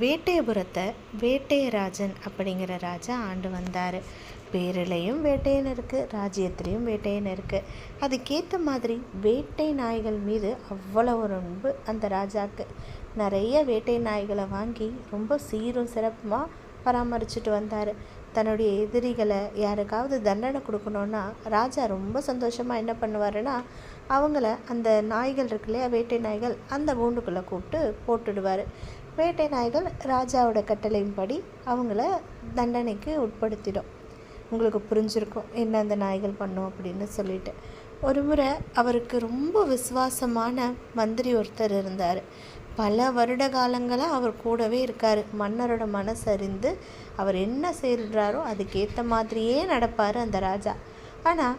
வேட்டையபுரத்தை வேட்டையராஜன் அப்படிங்கிற ராஜா ஆண்டு வந்தார். பேரிலையும் வேட்டையன் இருக்குது ராஜ்யத்திலையும் வேட்டையன் இருக்குது அதுக்கேற்ற மாதிரி வேட்டை நாய்கள் மீது அவ்வளவு ரொம்ப அந்த ராஜாவுக்கு நிறைய வேட்டை நாய்களை வாங்கி ரொம்ப சீரும் சிறப்புமாக பராமரிச்சுட்டு வந்தார். தன்னுடைய எதிரிகளை யாருக்காவது தண்டனை கொடுக்கணுன்னா ராஜா ரொம்ப சந்தோஷமாக என்ன பண்ணுவாருன்னா அவங்கள அந்த நாய்கள் இருக்கு இல்லையா வேட்டை நாய்கள் அந்த கூண்டுக்குள்ளே கூப்பிட்டு போட்டுடுவார். வேட்டை நாய்கள் ராஜாவோட கட்டளையின்படி அவங்கள தண்டனைக்கு உட்படுத்திடும். உங்களுக்கு புரிஞ்சிருக்கும் என்ன அந்த நாய்கள் பண்ணும் அப்படின்னு சொல்லிட்டு. ஒரு முறை அவருக்கு ரொம்ப விசுவாசமான மந்திரி ஒருத்தர் இருந்தார். பல வருட காலங்களாக அவர் கூடவே இருக்கார். மன்னரோட மனசறிந்து அவர் என்ன செய்கிறாரோ அதுக்கேற்ற மாதிரியே நடப்பார் அந்த ராஜா. ஆனால்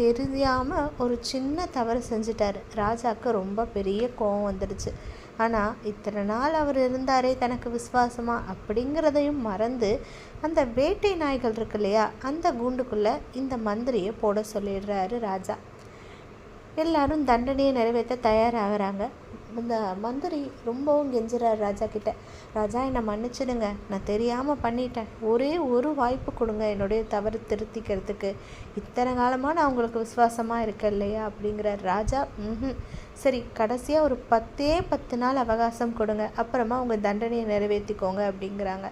தெரியாமல் ஒரு சின்ன தவறு செஞ்சிட்டார். ராஜாவுக்கு ரொம்ப பெரிய கோபம் வந்துடுச்சு. ஆனால் இத்தனை நாள் அவர் இருந்தாரே தனக்கு விசுவாசமாக அப்படிங்கிறதையும் மறந்து அந்த வேட்டை நாய்கள் இருக்கு இல்லையா அந்த கூண்டுக்குள்ளே இந்த மந்திரியை போட சொல்லிடுறாரு ராஜா. எல்லாரும் தண்டனையை நிறைவேற்ற தயாராகிறாங்க. இந்த மந்திரி ரொம்பவும் கெஞ்சுறாரு ராஜா கிட்ட. ராஜா என்னை மன்னிச்சிடுங்க. நான் தெரியாமல் பண்ணிட்டேன். ஒரே ஒரு வாய்ப்பு கொடுங்க என்னுடைய தவறு திருத்திக்கிறதுக்கு. இத்தனை காலமாக நான் உங்களுக்கு விசுவாசமாக இருக்கேன் இல்லையா? அப்படிங்கிற ராஜா. ம் சரி கடைசியாக ஒரு பத்தே பத்து நாள் அவகாசம் கொடுங்க. அப்புறமா உங்கள் தண்டனையை நிறைவேற்றிக்கோங்க அப்படிங்கிறாங்க.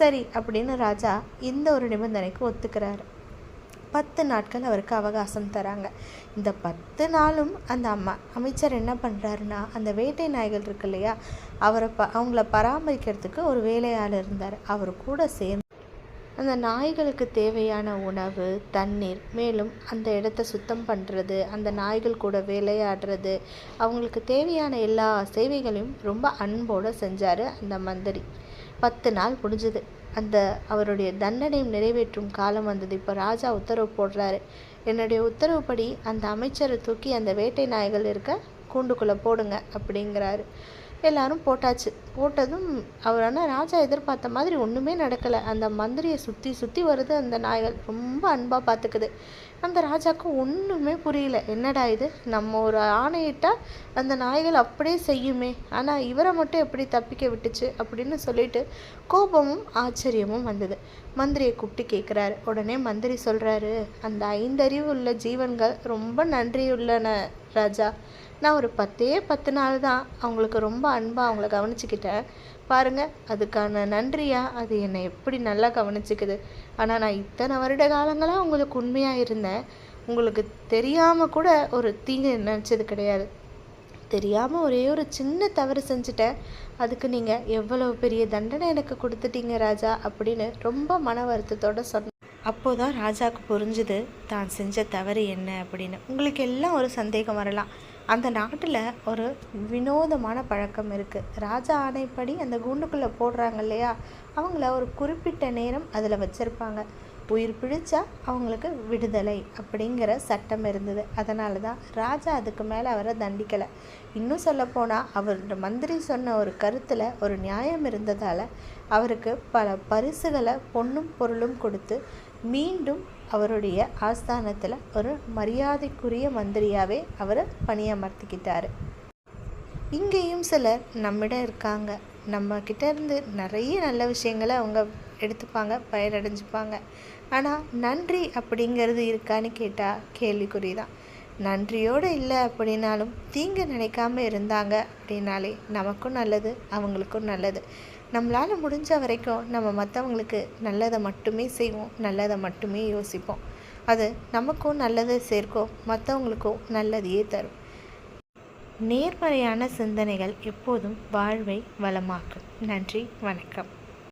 சரி அப்படின்னு ராஜா இந்த ஒரு நிபந்தனைக்கு ஒத்துக்கிறாரு. பத்து நாட்கள் அவருக்கு அவகாசம் தராங்க. இந்த பத்து நாளும் அந்த அம்மா அமைச்சர் என்ன பண்ணுறாருன்னா அந்த வேட்டை நாய்கள் இருக்கு இல்லையா அவரை ப அவங்கள பராமரிக்கிறதுக்கு ஒரு வேலையாள் இருந்தார். அவர் கூட சேர்ந்து அந்த நாய்களுக்கு தேவையான உணவு தண்ணீர் மேலும் அந்த இடத்த சுத்தம் பண்ணுறது அந்த நாய்கள் கூட விளையாடுறது அவங்களுக்கு தேவையான எல்லா சேவைகளையும் ரொம்ப அன்போடு செஞ்சார் அந்த மந்திரி. பத்து நாள் முடிஞ்சது. அந்த அவருடைய தண்டனையும் நிறைவேற்றும் காலம் வந்தது. இப்போ ராஜா உத்தரவு போடுறாரு. என்னுடைய உத்தரவுப்படி அந்த அமைச்சரை தூக்கி அந்த வேட்டை நாய்கள் இருக்க கூண்டுக்குள்ளே போடுங்க அப்படிங்கிறாரு. எல்லாரும் போட்டாச்சு. போட்டதும் அவர் ஆனால் ராஜா எதிர்பார்த்த மாதிரி ஒன்றுமே நடக்கலை. அந்த மந்திரியை சுற்றி சுற்றி வருது அந்த நாய்கள். ரொம்ப அன்பாக பார்த்துக்குது அந்த ராஜாவுக்கு ஒன்றுமே புரியல. என்னடா இது? நம்ம ஒரு ஆணையிட்டால் அந்த நாய்கள் அப்படியே செய்யுமே. ஆனால் இவரை மட்டும் எப்படி தப்பிக்க விட்டுச்சு அப்படின்னு சொல்லிட்டு கோபமும் ஆச்சரியமும் வந்தது. மந்திரியை கூப்பிட்டு கேட்குறாரு உடனே மந்திரி சொல்கிறாரு அந்த ஐந்தறிவு உள்ள ஜீவன்கள் ரொம்ப நன்றியுள்ளன. ராஜா நான் ஒரு பத்தே பத்து நாள் தான் அவங்களுக்கு ரொம்ப அன்பாக அவங்கள கவனிச்சுக்கிட்டேன். பாருங்கள் அதுக்கான நன்றியா? அது என்னை எப்படி நல்லா கவனிச்சுக்குது? ஆனால் நான் இத்தனை வருட காலங்களாக உங்களுக்கு உண்மையாக இருந்தேன். உங்களுக்கு தெரியாமல் கூட ஒரு தீங்கு நினச்சது கிடையாது. தெரியாமல் ஒரே ஒரு சின்ன தவறு செஞ்சுட்டேன். அதுக்கு நீங்கள் எவ்வளவு பெரிய தண்டனை எனக்கு கொடுத்துட்டீங்க ராஜா அப்படின்னு ரொம்ப மன வருத்தத்தோடு சொன்ன அப்போதான் ராஜாவுக்கு புரிஞ்சுது தான் செஞ்ச தவறு என்ன? அப்படின்னு. உங்களுக்கு எல்லாம் ஒரு சந்தேகம் வரலாம். அந்த நாட்டில் ஒரு வினோதமான பழக்கம் இருக்குது ராஜா ஆணைப்படி அந்த குண்டுக்குள்ளே போடுறாங்க இல்லையா? அவங்கள ஒரு குறிப்பிட்ட நேரம் அதில் வச்சுருப்பாங்க. உயிர் பிடிச்சா அவங்களுக்கு விடுதலை அப்படிங்கிற சட்டம் இருந்தது. அதனால தான் ராஜா அதுக்கு மேலே அவரை தண்டிக்கலை. இன்னும் சொல்லப்போனால் அவர் மந்திரி சொன்ன ஒரு கருத்தில் ஒரு நியாயம் இருந்ததால் அவருக்கு பல பரிசுகளை பொண்ணும் பொருளும் கொடுத்து மீண்டும் அவருடைய ஆஸ்தானத்தில் ஒரு மரியாதைக்குரிய மந்திரியாகவே அவர் பணியமர்த்திக்கிட்டார். இங்கேயும் சிலர் நம்மிடம் இருக்காங்க. நம்ம இருந்து நிறைய நல்ல விஷயங்களை அவங்க எடுத்துப்பாங்க பயனடைஞ்சுப்பாங்க. ஆனால் நன்றி அப்படிங்கிறது இருக்கான்னு கேட்டால் கேள்விக்குறி தான். நன்றியோடு இல்லை அப்படின்னாலும் தீங்கு நினைக்காம இருந்தாங்க அப்படின்னாலே நமக்கும் நல்லது அவங்களுக்கும் நல்லது. நம்மளால் முடிஞ்ச வரைக்கும் நம்ம மற்றவங்களுக்கு நல்லதை மட்டுமே செய்வோம் நல்லதை மட்டுமே யோசிப்போம். அது நமக்கும் நல்லதை சேர்க்கும் மற்றவங்களுக்கும் நல்லதையே தரும். நேர்மறையான சிந்தனைகள் எப்போதும் வாழ்வை வளமாக்கும். நன்றி வணக்கம்.